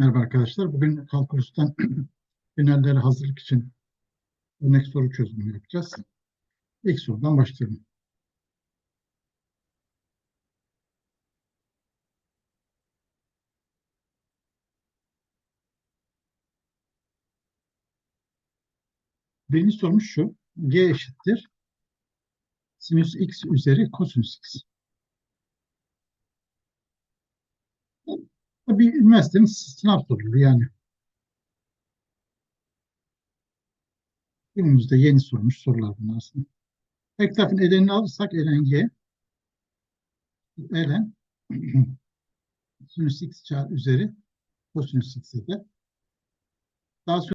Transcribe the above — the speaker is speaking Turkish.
arkadaşlar. Bugün kalkulustan finallere hazırlık için örnek soru çözümü yapacağız. İlk sorudan başlayalım. Birinci sorumuz şu. G eşittir. Sinüs x üzeri kosinüs x. bir üniversitenin sınav soruları yani. Günümüzde yeni sormuş sorular bunlar aslında. Her tarafın elenini alırsak elen g. Elen sinüs x çarpı üzeri kosinüs x eder. Daha sonra